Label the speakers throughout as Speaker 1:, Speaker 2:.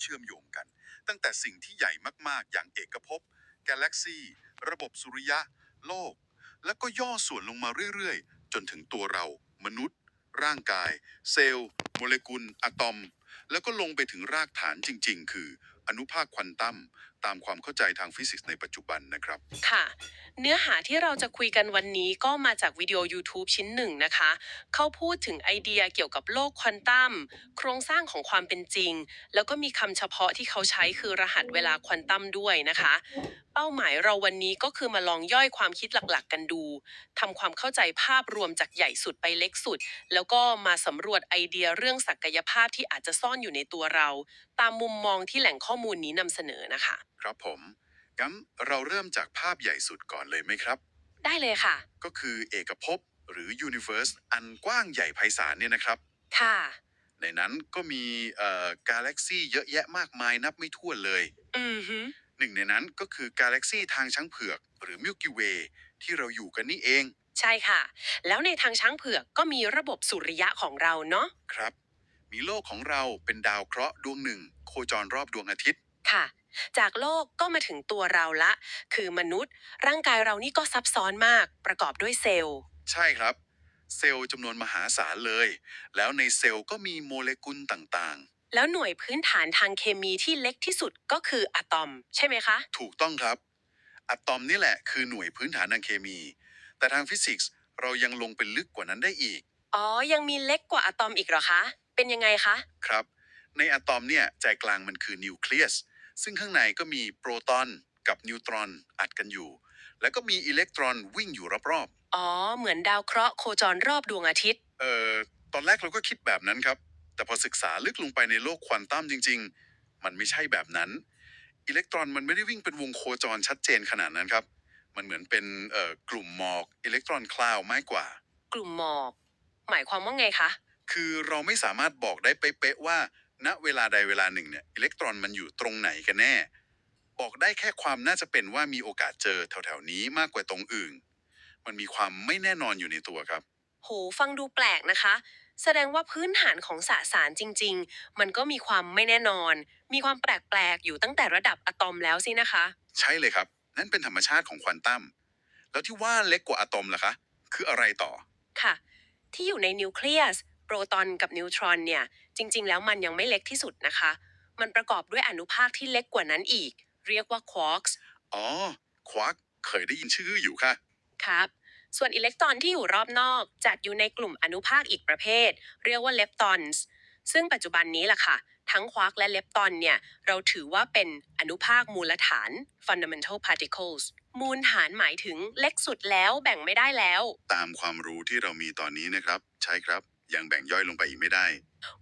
Speaker 1: เชื่อมโยงกัน ตั้งแต่สิ่งที่ใหญ่มากๆ อย่างเอกภพกาแล็กซีระบบสุริยะ โลก แล้วก็ย่อส่วนลงมาเรื่อยๆ จนถึงตัวเรา มนุษย์ ร่างกาย เซลล์ โมเลกุลอะตอม แล้วก็ลงไปถึงรากฐานจริงๆ คืออนุภาคควอนตัม ตามความเข้าใจทางฟิสิกส์ในปัจจุบันนะครับ
Speaker 2: ค่ะ เนื้อหาที่เราจะคุยกันวันนี้ก็มาจากวิดีโอ YouTube ชิ้นหนึ่งนะคะ เขาพูดถึงไอเดียเกี่ยวกับโลกควอนตัมโครงสร้างของความเป็นจริง แล้วก็มีคำเฉพาะที่เขาใช้คือรหัสเวลาควอนตัมด้วยนะคะ เป้าหมายเราวันนี้ก็คือมาลองย่อยความคิดหลักๆ กันดูทำความเข้าใจภาพรวมจากใหญ่สุดไปเล็กสุด แล้วก็มาสำรวจไอเดียเรื่องศักยภาพที่อาจจะซ่อนอยู่ในตัวเรา ตามมุมมองที่แหล่งข้อมูลนี้นำเสนอนะคะ
Speaker 1: ครับผมงั้นเราเริ่มจากภาพใหญ่สุดก่อนเลยไหมครับ
Speaker 2: ได้เลยค่ะ
Speaker 1: ก็คือเอกภพหรือ Universe อันกว้างใหญ่ไพศาลเนี่ยนะครับ
Speaker 2: ค่ะ
Speaker 1: ในนั้นก็มีเอ่อกาแล็กซี่เยอะแยะมากมายนับไม่ถ้วนเลย
Speaker 2: อือฮึ
Speaker 1: หนึ่งในนั้นก็คือกาแล็กซี่ทางช้างเผือก หรือ Milky Way ที่เราอยู่กันนี่เอง
Speaker 2: ใช่ค่ะ แล้วในทางช้างเผือกก็มีระบบสุริยะของเราเนาะ
Speaker 1: ครับ มีโลกของเราเป็นดาวเคราะห์ดวงหนึ่ง โคจรรอบดวงอาทิตย์
Speaker 2: ค่ะ จากโลกก็มาถึงตัวเราละ คือมนุษย์ ร่างกายเรานี่ก็ซับซ้อนมาก ประกอบด้วยเซลล์
Speaker 1: ใช่ครับ เซลล์จำนวนมหาศาลเลย แล้วในเซลล์ก็มีโมเลกุลต่าง
Speaker 2: แล้วหน่วยพื้นฐานทางเคมีที่เล็กที่สุดก็คืออะตอม ใช่ไหมคะ
Speaker 1: ๆ ถูกต้องครับ อะตอมนี่แหละคือหน่วยพื้นฐานทางเคมี แต่ทางฟิสิกส์เรายังลงไปลึกกว่านั้นได้อีก
Speaker 2: อ๋อ ยังมีเล็กกว่าอะตอมอีกเหรอคะ เป็นยังไงคะ
Speaker 1: ครับ ในอะตอมเนี่ยใจกลางมันคือนิวเคลียส ซึ่งข้างในก็มีโปรตอนกับนิวตรอนอัดกันอยู่ แล้วก็มีอิเล็กตรอนวิ่งอยู่รอบ
Speaker 2: อ๋อ เหมือนดาวเคราะห์โคจรรอบดวงอาทิตย์
Speaker 1: ๆเอ่อตอนแรกเราก็คิดแบบนั้นครับ แต่พอศึกษาลึกลงไปในโลกควอนตัมจริง ๆ มันไม่ใช่แบบนั้น อิเล็กตรอนมันไม่ได้วิ่งเป็นวงโคจรชัดเจนขนาดนั้นครับ มันเหมือนเป็นเอ่อกลุ่มหมอกอิเล็กตรอนคลาวด์มากกว่า
Speaker 2: กลุ่มหมอก หมายความว่าไงคะ
Speaker 1: คือเราไม่สามารถบอกได้เป๊ะๆว่า ณเวลาใดเวลาหนึ่งเนี่ยอิเล็กตรอนมันอยู่ตรงไหนกันแน่ บอกได้แค่ความน่าจะเป็นว่ามีโอกาสเจอแถวๆนี้มากกว่าตรงอื่น มันมีความไม่แน่นอนอยู่ในตัวครับ
Speaker 2: โห ฟังดูแปลกนะคะ แสดงว่าพื้นฐานของสสารจริง ๆ มันก็มีความไม่แน่นอน มีความแปลกๆอยู่ตั้งแต่ระดับอะตอมแล้วสินะคะ
Speaker 1: ใช่เลยครับ นั่นเป็นธรรมชาติของควอนตัมแล้วที่ว่าเล็กกว่าอะตอมล่ะคะ คืออะไรต่อ
Speaker 2: ค่ะ ที่อยู่ในนิวเคลียส โปรตอนกับนิวตรอนเนี่ย จริง ๆ แล้วมันยังไม่เล็กที่สุดนะคะ มันประกอบด้วยอนุภาคที่เล็กกว่านั้นอีก เรียกว่าควอร์กส์
Speaker 1: อ๋อ ควาร์กเคยได้ยินชื่ออยู่ค่ะ
Speaker 2: ครับ ส่วนอิเล็กตรอนที่อยู่รอบนอก จัดอยู่ในกลุ่มอนุภาคอีกประเภท เรียกว่าเลปตอนส์ซึ่งปัจจุบันนี้ล่ะค่ะ ทั้งควาร์กและเลปตอนเนี่ย เราถือว่าเป็นอนุภาคมูลฐาน fundamental particles มูลฐานหมายถึงเล็กสุดแล้วแบ่งไม่ได้แล้ว
Speaker 1: ตามความรู้ที่เรามีตอนนี้นะครับ ใช่ครับ ยังแบ่งย่อยลงไปอีกไม่ได้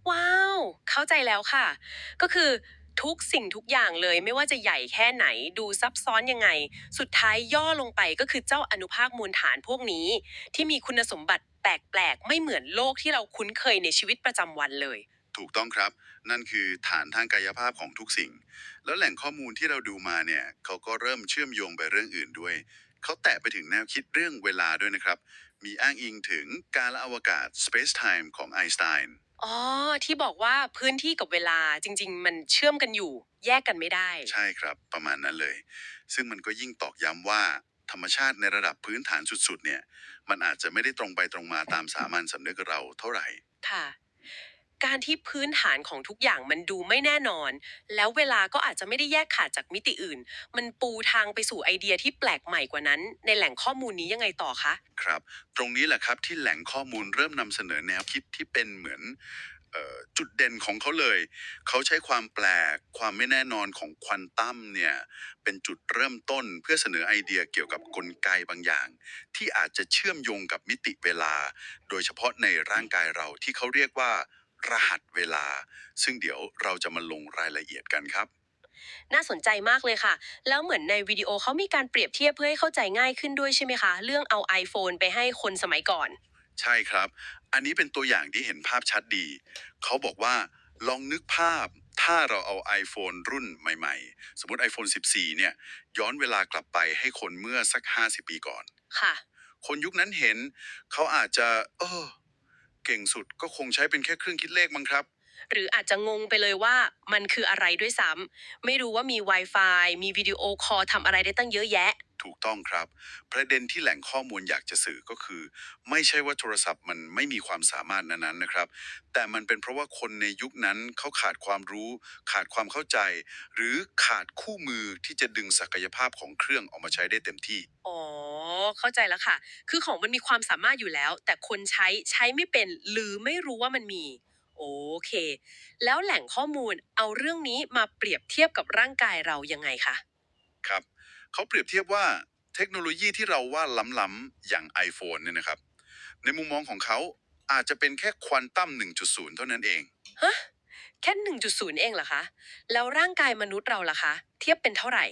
Speaker 2: ว้าว เข้าใจแล้วค่ะ ก็คือทุกสิ่งทุกอย่างเลยไม่ว่าจะใหญ่แค่ไหนดูซับซ้อนยังไง สุดท้ายย่อลงไปก็คือเจ้าอนุภาคมูลฐานพวกนี้ ที่มีคุณสมบัติแปลกๆ ไม่เหมือนโลกที่เราคุ้นเคยในชีวิตประจำวันเลย
Speaker 1: ถูกต้องครับ นั่นคือฐานทางกายภาพของทุกสิ่ง แล้วแหล่งข้อมูลที่เราดูมาเนี่ยเขาก็เริ่มเชื่อมโยงไปเรื่องอื่นด้วย เขาแตะไปถึงแนวคิดเรื่องเวลาด้วยนะครับ มีอ้างอิงถึงการละอวกาศ space time ของไอน์สไตน์
Speaker 2: อ๋อ ที่บอกว่าพื้นที่กับเวลาจริง ๆ มันเชื่อมกันอยู่ แยกกันไม่ได้
Speaker 1: ใช่ครับ ประมาณนั้นเลย ซึ่งมันก็ยิ่งตอกย้ำว่า ธรรมชาติในระดับพื้นฐานสุดๆ เนี่ย มันอาจจะไม่ได้ตรงไปตรงมาตามสามัญสำนึกเราเท่าไหร่
Speaker 2: ค่ะ การที่พื้นฐานของทุกอย่างมันดูไม่แน่นอน แล้วเวลาก็อาจจะไม่ได้แยกขาดจากมิติอื่น มันปูทางไปสู่ไอเดียที่แปลกใหม่กว่านั้น ในแหล่งข้อมูลนี้ยังไงต่อคะ
Speaker 1: ครับ ตรงนี้แหละครับที่แหล่งข้อมูลเริ่มนำเสนอแนวคิดที่เป็นเหมือนเออจุดเด่นของเขาเลย เขาใช้ความแปลกความไม่แน่นอนของควอนตัมเนี่ยเป็นจุดเริ่มต้นเพื่อเสนอไอเดียเกี่ยวกับกลไกบางอย่าง ที่อาจจะเชื่อมโยงกับมิติเวลา โดยเฉพาะในร่างกายเราที่เขาเรียกว่า รหัสเวลา ซึ่งเดี๋ยวเราจะมาลงรายละเอียดกันครับ
Speaker 2: น่าสนใจมากเลยค่ะ แล้วเหมือนในวิดีโอเขามีการเปรียบเทียบเพื่อให้เข้าใจง่ายขึ้นด้วยใช่ไหมคะ เรื่องเอา iPhone ไปให้คนสมัยก่อน
Speaker 1: ใช่ครับ อันนี้เป็นตัวอย่างที่เห็นภาพชัดดี เขาบอกว่าลองนึกภาพ ถ้าเราเอา iPhone รุ่นใหม่ ๆ สมมติ iPhone 14 เนี่ย ย้อนเวลากลับไปให้คนเมื่อสัก 50 ปีก่อน
Speaker 2: ค่ะ
Speaker 1: คนยุคนั้นเห็น เขาอาจจะ เออ เก่งสุดก็คงใช้เป็นแค่เครื่องคิดเลขมั้งครับ
Speaker 2: หรืออาจจะงงไปเลยว่ามันคืออะไรด้วยซ้ำไม่รู้ว่ามี Wi-Fi มีวิดีโอคอลทำอะไรได้ตั้งเยอะแยะ
Speaker 1: ถูกต้องครับ ประเด็นที่แหล่งข้อมูลอยากจะสื่อก็คือ ไม่ใช่ว่าโทรศัพท์มันไม่มีความสามารถนั้นๆนะครับ แต่มันเป็นเพราะว่าคนในยุคนั้นเขาขาดความรู้ ขาดความเข้าใจ หรือขาดคู่มือที่จะดึงศักยภาพของเครื่องออกมาใช้ได้เต็มที่
Speaker 2: อ๋อ เข้าใจแล้วค่ะ คือของมันมีความสามารถอยู่แล้ว แต่คนใช้ใช้ไม่เป็นหรือไม่รู้ว่ามันมี โอเค แล้วแหล่งข้อมูลเอาเรื่องนี้มาเปรียบเทียบกับร่างกายเรายังไงคะ
Speaker 1: ครับ เขาเปรียบเทียบว่าเทคโนโลยีที่เราว่าล้ำๆอย่าง iPhone เนี่ยนะครับ ในมุมมองของเขาอาจจะเป็นแค่ควอนตัม 1.0 เท่านั้นเอง
Speaker 2: ฮะ แค่ 1.0 เองเหรอคะ แล้วร่างกายมนุษย์เราล่ะคะ เทียบเป็นเท่าไหร่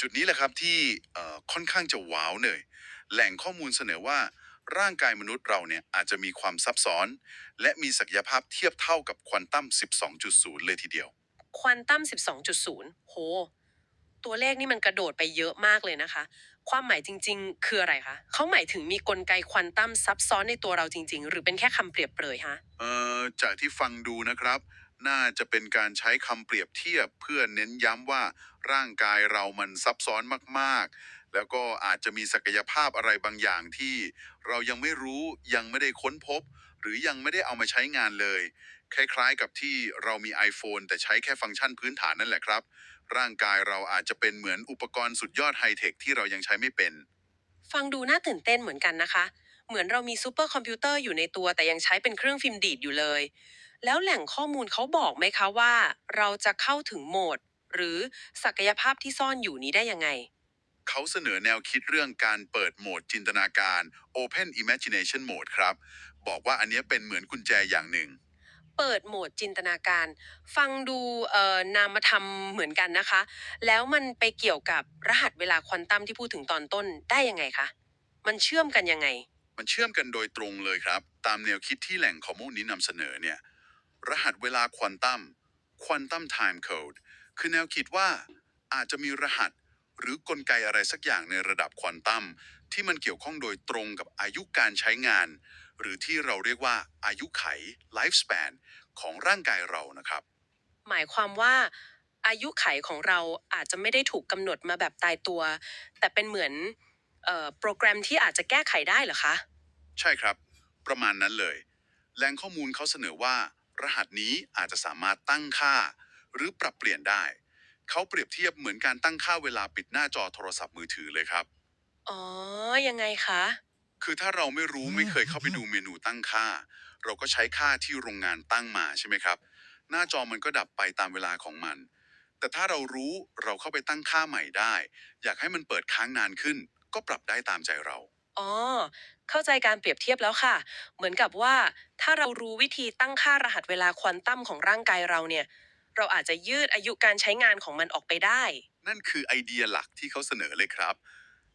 Speaker 1: จุดนี้แหละครับที่เอ่อค่อนข้างจะว้าวเลยแหล่งข้อมูลเสนอว่า ร่างกายมนุษย์เราเนี่ยอาจจะมีความซับซ้อน และมีศักยภาพเทียบเท่ากับควอนตัม 12.0 เลยทีเดียว
Speaker 2: ควอนตัม 12.0 โห ตัวเลขนี่มันกระโดดไปเยอะมากเลยนะคะ ความหมายจริง ๆ คืออะไรคะ เขาหมายถึงมีกลไกควอนตัมซับซ้อนในตัวเราจริง ๆ หรือเป็นแค่คำเปรียบเปรยฮะ
Speaker 1: เอ่อจากที่ฟังดูนะครับ น่าจะเป็นการใช้คำเปรียบเทียบเพื่อเน้นย้ำว่าร่างกายเรามันซับซ้อนมากๆ แล้วก็อาจจะมีศักยภาพอะไรบางอย่างที่เรายังไม่รู้ยังไม่ได้ค้นพบ หรือยังไม่ได้เอามาใช้งานเลย คล้ายๆกับที่เรามี iPhone แต่ใช้แค่ฟังก์ชันพื้นฐานนั่นแหละครับ ร่างกายเราอาจจะเป็นเหมือนอุปกรณ์สุดยอดไฮเทคที่เรายังใช้ไม่เป็น
Speaker 2: ฟังดูน่าตื่นเต้นเหมือนกันนะคะ เหมือนเรามีซูเปอร์คอมพิวเตอร์อยู่ในตัวแต่ยังใช้เป็นเครื่องฟิล์มดีดอยู่เลย แล้วแหล่งข้อมูลเขาบอกไหมคะว่า เราจะเข้าถึงโหมด หรือศักยภาพที่ซ่อนอยู่นี้ได้ยังไง
Speaker 1: เขาเสนอแนวคิดเรื่องการเปิดโหมดจินตนาการ Open Imagination Mode ครับ บอกว่าอันเนี้ยเป็นเหมือนกุญแจอย่างหนึ่ง
Speaker 2: เปิดโหมดจินตนาการ ฟังดูเอ่อนามธรรมเหมือนกันนะคะ แล้วมันไปเกี่ยวกับรหัสเวลาควอนตัมที่พูดถึงตอนต้นได้ยังไงคะ มันเชื่อมกันยังไง
Speaker 1: มันเชื่อมกันโดยตรงเลยครับ ตามแนวคิดที่แหล่งข้อมูลนี้นำเสนอเนี่ย รหัสเวลาควอนตัม Quantum Time Code คือแนวคิดว่าอาจจะมีรหัส หรือกลไกอะไรสักอย่างในระดับควอนตัมที่มันเกี่ยวข้องโดยตรงกับอายุการใช้งาน หรือที่เราเรียกว่าอายุไข lifespan ของร่างกายเรานะครับ
Speaker 2: หมายความว่า อายุไขของเราอาจจะไม่ได้ถูกกำหนดมาแบบตายตัว แต่เป็นเหมือนเอ่อโปรแกรมที่อาจจะแก้ไขได้เหรอคะ
Speaker 1: ใช่ครับ ประมาณนั้นเลย แหล่งข้อมูลเขาเสนอว่า รหัสนี้อาจจะสามารถตั้งค่า หรือปรับเปลี่ยนได้ เขาเปรียบเทียบเหมือนการตั้งค่าเวลาปิดหน้าจอโทรศัพท์มือถือเลยครับ
Speaker 2: อ๋อ ยังไงคะ
Speaker 1: คือถ้าเราไม่รู้ไม่เคยเข้าไปดูเมนูตั้งค่า เราก็ใช้ค่าที่โรงงานตั้งมาใช่ไหมครับ หน้าจอมันก็ดับไปตามเวลาของมัน แต่ถ้าเรารู้เราเข้าไปตั้งค่าใหม่ได้ อยากให้มันเปิดค้างนานขึ้น ก็ปรับได้ตามใจเรา
Speaker 2: อ๋อ เข้าใจการเปรียบเทียบแล้วค่ะ เหมือนกับว่า ถ้าเรารู้วิธีตั้งค่ารหัสเวลาควอนตัมของร่างกายเราเนี่ย เราอาจจะยืดอายุการใช้งานของมันออกไปได้
Speaker 1: นั่นคือไอเดียหลักที่เขาเสนอเลยครับ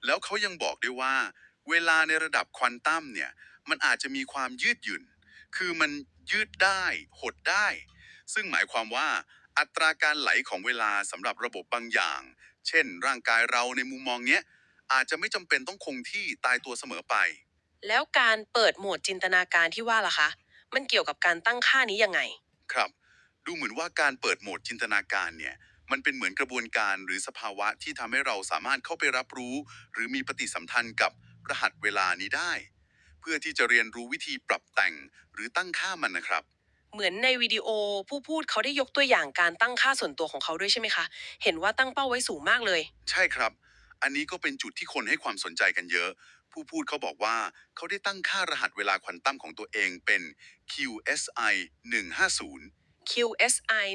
Speaker 1: แล้วเขายังบอกด้วยว่า เวลาในระดับควอนตัมเนี่ย มันอาจจะมีความยืดหยุ่น คือมันยืดได้ หดได้ ซึ่งหมายความว่าอัตราการไหลของเวลาสำหรับระบบบางอย่าง เช่น ร่างกายเราในมุมมองเนี้ย อาจจะไม่จำเป็นต้องคงที่ตายตัวเสมอไป
Speaker 2: แล้วการเปิดโหมดจินตนาการที่ว่าล่ะคะ มันเกี่ยวกับการตั้งค่านี้ยังไง
Speaker 1: ครับ ดูเหมือนว่าการเปิดโหมดจินตนาการเนี่ยมันเป็นเหมือนกระบวนการหรือสภาวะที่ทำให้เราสามารถเข้าไปรับรู้ หรือมีปฏิสัมพันธ์กับรหัสเวลานี้ได้ เพื่อที่จะเรียนรู้วิธีปรับแต่งหรือตั้งค่ามันนะครับ
Speaker 2: เหมือนในวิดีโอผู้พูดเขาได้ยกตัวอย่างการตั้งค่าส่วนตัวของเขาด้วยใช่ไหมคะ เห็นว่าตั้งเป้าไว้สูงมากเลย
Speaker 1: ใช่ครับ อันนี้ก็เป็นจุดที่คนให้ความสนใจกันเยอะ ผู้พูดเขาบอกว่าเขาได้ตั้งค่ารหัสเวลาควอนตัมของตัวเองเป็น QSI 150
Speaker 2: QSI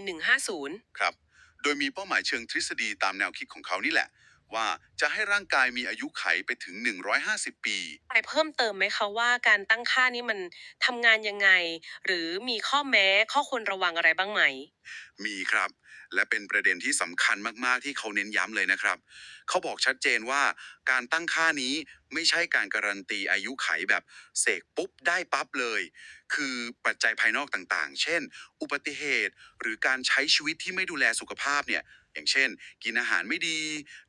Speaker 2: 150
Speaker 1: ครับ โดยมีเป้าหมายเชิงทฤษฎีตามแนวคิดของเขานี่แหละ ว่าจะให้ร่างกายมีอายุไขไปถึง 150 ปี
Speaker 2: ไปเพิ่มเติมไหมคะว่าการตั้งค่านี้มันทำงานยังไง หรือมีข้อแม้ข้อควรระวังอะไรบ้างไหม
Speaker 1: มีครับ และเป็นประเด็นที่สำคัญมาก ๆ ที่เขาเน้นย้ำเลยนะครับ เขาบอกชัดเจนว่าการตั้งค่านี้ไม่ใช่การการันตีอายุไขแบบเสกปุ๊บได้ปั๊บเลย คือปัจจัยภายนอกต่างๆ เช่น อุบัติเหตุ หรือการใช้ชีวิตที่ไม่ดูแลสุขภาพเนี่ย อย่างเช่น กินอาหารไม่ดี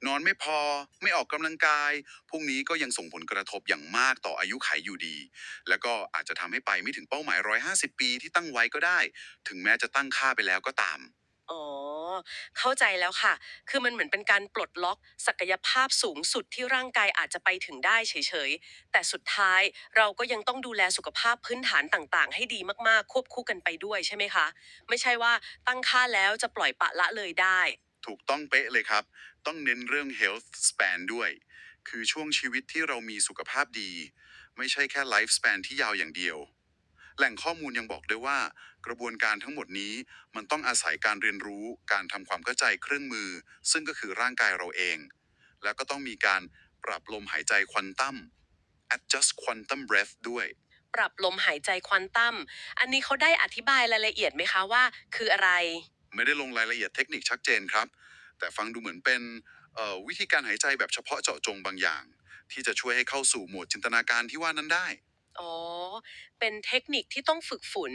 Speaker 1: นอนไม่พอ ไม่ออกกำลังกาย พวกนี้ก็ยังส่งผลกระทบอย่างมากต่ออายุขัยอยู่ดี แล้วก็อาจจะทำให้ไปไม่ถึงเป้าหมาย 150 ปีที่ตั้งไว้ก็ได้ ถึงแม้จะตั้งค่าไปแล้วก็ตาม
Speaker 2: อ๋อ เข้าใจแล้วค่ะ คือมันเหมือนเป็นการปลดล็อก ศักยภาพสูงสุดที่ร่างกายอาจจะไปถึงได้เฉยๆ แต่สุดท้ายเราก็ยังต้องดูแลสุขภาพพื้นฐานต่างๆ ให้ดีมากๆ ควบคู่กันไปด้วยใช่ไหมคะ ไม่ใช่ว่าตั้งค่าแล้วจะปล่อยปละละเลยได้
Speaker 1: ถูกต้องเป๊ะเลยครับ ต้องเน้นเรื่อง health span ด้วย คือช่วงชีวิตที่เรามีสุขภาพดี ไม่ใช่แค่ life span ที่ยาวอย่างเดียว แหล่งข้อมูลยังบอกด้วยว่า กระบวนการทั้งหมดนี้มันต้องอาศัยการเรียนรู้ การทำความเข้าใจเครื่องมือ ซึ่งก็คือร่างกายเราเอง แล้วก็ต้องมีการปรับลมหายใจควอนตัม adjust quantum breath ด้วย
Speaker 2: ปรับลมหายใจควอนตัม อันนี้เขาได้อธิบายรายละเอียดไหมคะว่า คืออะไร
Speaker 1: ไม่ได้ลงรายละเอียดเทคนิคชัดเจนครับ แต่ฟังดูเหมือนเป็นเอ่อวิธีการหายใจแบบเฉพาะเจาะจงบางอย่าง ที่จะช่วยให้เข้าสู่โหมดจินตนาการที่ว่านั้นได้
Speaker 2: อ๋อ เป็นเทคนิคที่ต้องฝึกฝน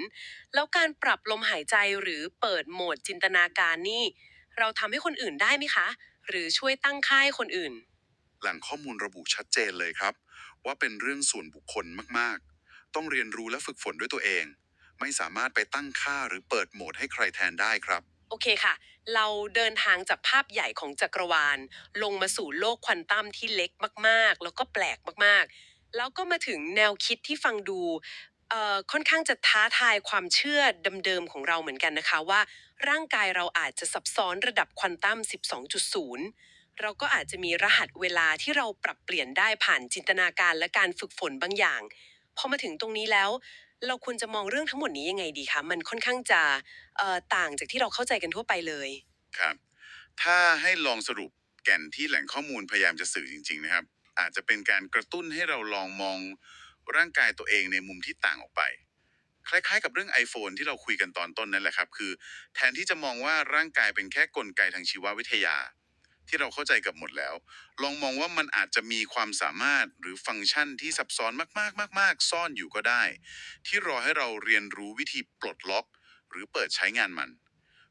Speaker 2: แล้วการปรับลมหายใจหรือเปิดโหมดจินตนาการนี่ เราทำให้คนอื่นได้ไหมคะ หรือช่วยตั้งค่าให้คนอื่น
Speaker 1: แหล่งข้อมูลระบุชัดเจนเลยครับ ว่าเป็นเรื่องส่วนบุคคลมากๆ ต้องเรียนรู้และฝึกฝนด้วยตัวเอง ไม่สามารถไปตั้งค่าหรือเปิดโหมดให้ใครแทนได้ครับ
Speaker 2: โอเคค่ะ เราเดินทางจากภาพใหญ่ของจักรวาล ลงมาสู่โลกควอนตัมที่เล็กมาก ๆ แล้วก็แปลกมากๆ แล้วก็มาถึงแนวคิดที่ฟังดูเอ่อค่อนข้างจะท้าทายความเชื่อเดิมๆของเราเหมือนกันนะคะว่า ร่างกายเราอาจจะซับซ้อนระดับควอนตัม 12.0 เราก็อาจจะมีรหัสเวลาที่เราปรับเปลี่ยนได้ผ่านจินตนาการและการฝึกฝนบางอย่าง พอมาถึงตรงนี้แล้ว เราควรจะมองเรื่องทั้งหมดนี้ยังไงดีคะมันค่อนข้างจะเอ่อต่างจากที่เราเข้าใจกันทั่วไปเลย
Speaker 1: ครับ ถ้าให้ลองสรุปแก่นที่แหล่งข้อมูลพยายามจะสื่อจริง ๆ นะครับ อาจจะเป็นการกระตุ้นให้เราลองมองร่างกายตัวเองในมุมที่ต่างออกไป คล้ายๆ กับเรื่อง iPhone ที่เราคุยกันตอนต้นนั่นแหละครับ คือ แทนที่จะมองว่าร่างกายเป็นแค่กลไกทางชีววิทยา ที่เราเข้าใจกับหมดแล้ว ลองมองว่ามันอาจจะมีความสามารถหรือฟังก์ชันที่ซับซ้อนมากๆมาก ๆ ซ่อนอยู่ก็ได้ ที่รอให้เราเรียนรู้วิธีปลดล็อก หรือเปิดใช้งานมัน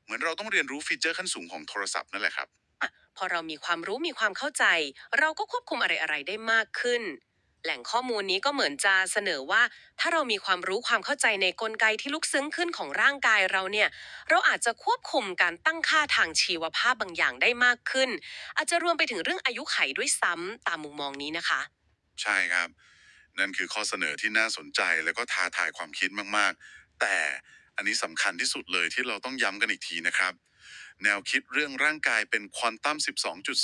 Speaker 1: เหมือนเราต้องเรียนรู้ฟีเจอร์ขั้นสูงของโทรศัพท์นั่นแหละครับ
Speaker 2: พอเรามีความรู้มีความเข้าใจ เราก็ควบคุมอะไรๆได้มากขึ้น แหล่งข้อมูลนี้ก็เหมือนจะเสนอว่า ถ้าเรามีความรู้ความเข้าใจในกลไกที่ลึกซึ้งขึ้นของร่างกายเราเนี่ย เราอาจจะควบคุมการตั้งค่าทางชีวภาพบางอย่างได้มากขึ้น อาจจะรวมไปถึงเรื่องอายุไขด้วยซ้ำตามมุมมองนี้นะคะ
Speaker 1: ใช่ครับ นั่นคือข้อเสนอที่น่าสนใจแล้วก็ท้าทายความคิดมากๆ แต่อันนี้สำคัญที่สุดเลยที่เราต้องย้ำกันอีกทีนะครับ แนวคิดเรื่องร่างกายเป็นควอนตัม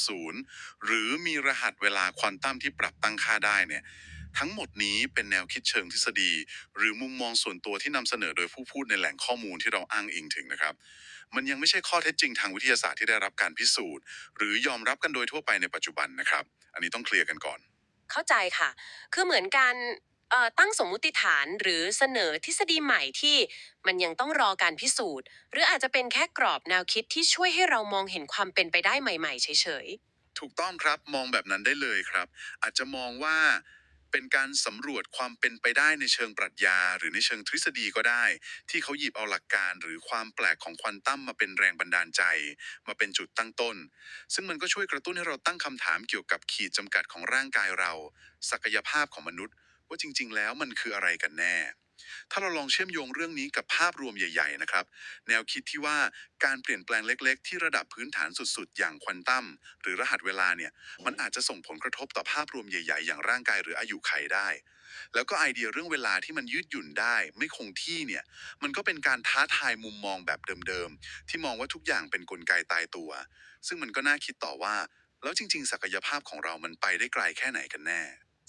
Speaker 1: 12.0 หรือมีรหัสเวลาควอนตัมที่ปรับตั้งค่าได้เนี่ยทั้งหมดนี้เป็นแนวคิดเชิงทฤษฎี หรือมุมมองส่วนตัวที่นำเสนอโดยผู้พูดในแหล่งข้อมูลที่เราอ้างอิงถึงนะครับ มันยังไม่ใช่ข้อเท็จจริงทางวิทยาศาสตร์ที่ได้รับการพิสูจน์ หรือยอมรับกันโดยทั่วไปในปัจจุบันนะครับ อันนี้ต้องเคลียร์กันก่อน
Speaker 2: เข้าใจค่ะ คือเหมือนการ เอ่อตั้งสมมุติฐานหรือเสนอทฤษฎีใหม่ที่มันยังต้องรอการพิสูจน์ หรืออาจจะเป็นแค่กรอบแนวคิดที่ช่วยให้เรามองเห็นความเป็นไปได้ใหม่ ๆ เฉย
Speaker 1: ถูกต้องครับมองแบบนั้นได้เลยครับ อาจจะมองว่าเป็นการสำรวจความเป็นไปได้ในเชิงปรัชญา หรือในเชิงทฤษฎีก็ได้ ที่เขาหยิบเอาหลักการหรือความแปลกของควอนตัมมาเป็นแรงบันดาลใจ มาเป็นจุดตั้งต้น ซึ่งมันก็ช่วยกระตุ้นให้เราตั้งคำถามเกี่ยวกับขีดจำกัดของร่างกายเรา ศักยภาพของมนุษย์ ว่าจริง ๆ แล้วมันคืออะไรกันแน่ ถ้าเราลองเชื่อมโยงเรื่องนี้กับภาพรวมใหญ่ ๆ นะครับ แนวคิดที่ว่าการเปลี่ยนแปลงเล็ก ๆ ที่ระดับพื้นฐานสุดๆ อย่างควอนตัมหรือรหัสเวลาเนี่ยมันอาจจะส่งผลกระทบต่อภาพรวมใหญ่ ๆ อย่างร่างกายหรืออายุไขได้ แล้วก็ไอเดียเรื่องเวลาที่มันยืดหยุ่นได้ ไม่คงที่เนี่ยมันก็เป็นการท้าทายมุมมองแบบเดิมๆที่มองว่าทุกอย่างเป็นกลไกตายตัว ซึ่งมันก็น่าคิดต่อว่า แล้วจริง ๆ ศักยภาพของเรามันไปได้ไกลแค่ไหนกันแน่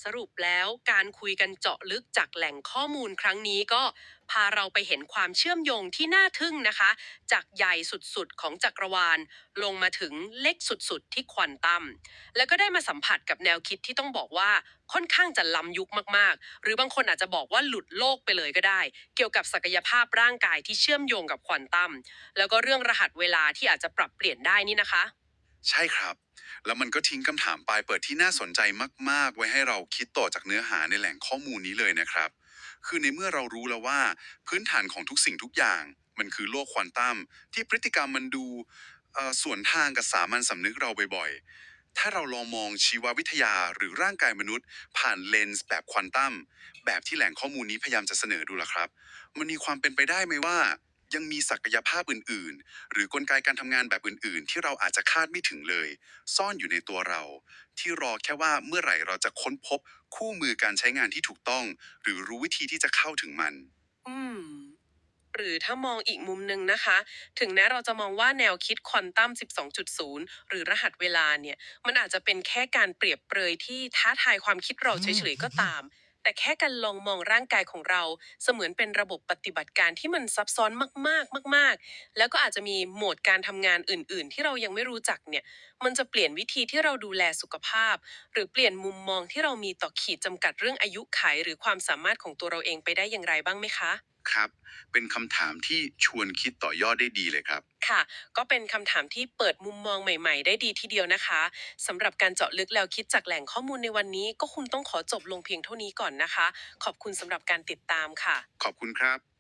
Speaker 2: สรุปแล้วการคุยกันเจาะลึกจากแหล่งข้อมูลครั้งนี้ก็พาเราไปเห็นความเชื่อมโยงที่น่าทึ่งนะคะ จากใหญ่สุดๆ ของจักรวาล ลงมาถึงเล็กสุดๆ ที่ควอนตัม แล้วก็ได้มาสัมผัสกับแนวคิดที่ต้องบอกว่าค่อนข้างจะล้ำยุคมากๆ หรือบางคนอาจจะบอกว่าหลุดโลกไปเลยก็ได้ เกี่ยวกับศักยภาพร่างกายที่เชื่อมโยงกับควอนตัม แล้วก็เรื่องรหัสเวลาที่อาจจะปรับเปลี่ยนได้นี่นะคะ
Speaker 1: ใช่ครับ แล้วมันก็ทิ้งคำถามปลายเปิดที่น่าสนใจมาก ๆ ไว้ให้เราคิดต่อจากเนื้อหาในแหล่งข้อมูลนี้เลยนะครับ คือในเมื่อเรารู้แล้วว่า พื้นฐานของทุกสิ่งทุกอย่าง มันคือโลกควอนตัมที่พฤติกรรมมันดูเอ่อส่วนทางกับสามัญสำนึกเราบ่อยๆ ถ้าเราลองมองชีววิทยาหรือร่างกายมนุษย์ ผ่านเลนส์แบบควอนตัมแบบที่แหล่งข้อมูลนี้พยายามจะเสนอดูล่ะครับ มันมีความเป็นไปได้ไหมว่า ยังมีศักยภาพอื่น ๆ หรือกลไกการทำงานแบบอื่น ๆ ที่เราอาจจะคาดไม่ถึงเลย ซ่อนอยู่ในตัวเรา ที่รอแค่ว่าเมื่อไหร่เราจะค้นพบคู่มือการใช้งานที่ถูกต้อง หรือรู้วิธีที่จะเข้าถึงมัน
Speaker 2: อืม หรือถ้ามองอีกมุมหนึ่งนะคะ ถึงแม้เราจะมองว่าแนวคิดควอนตัม 12.0 หรือรหัสเวลาเนี่ย มันอาจจะเป็นแค่การเปรียบเปรยที่ท้าทายความคิดเราเฉยๆก็ตาม แต่แค่การลองมองร่างกายของเรา เสมือนเป็นระบบปฏิบัติการที่มันซับซ้อนมากๆ มาก ๆ แล้วก็อาจจะมีโหมดการทำงานอื่น ๆ ที่เรายังไม่รู้จักเนี่ยมันจะเปลี่ยนวิธีที่เราดูแลสุขภาพ หรือเปลี่ยนมุมมองที่เรามีต่อขีดจำกัดเรื่องอายุขัยหรือความสามารถของตัวเราเองไปได้อย่างไรบ้างไหมคะ
Speaker 1: ครับ เป็นคำถามที่ชวนคิดต่อยอดได้ดีเลยครับ
Speaker 2: ค่ะ ก็เป็นคำถามที่เปิดมุมมองใหม่ ๆ ได้ดีทีเดียวนะคะสำหรับการเจาะลึกแล้วคิดจากแหล่งข้อมูลในวันนี้ ก็คงต้องขอจบลงเพียงเท่านี้ก่อนนะคะ ขอบคุณสำหรับการติดตามค่ะ
Speaker 1: ขอบคุณครับ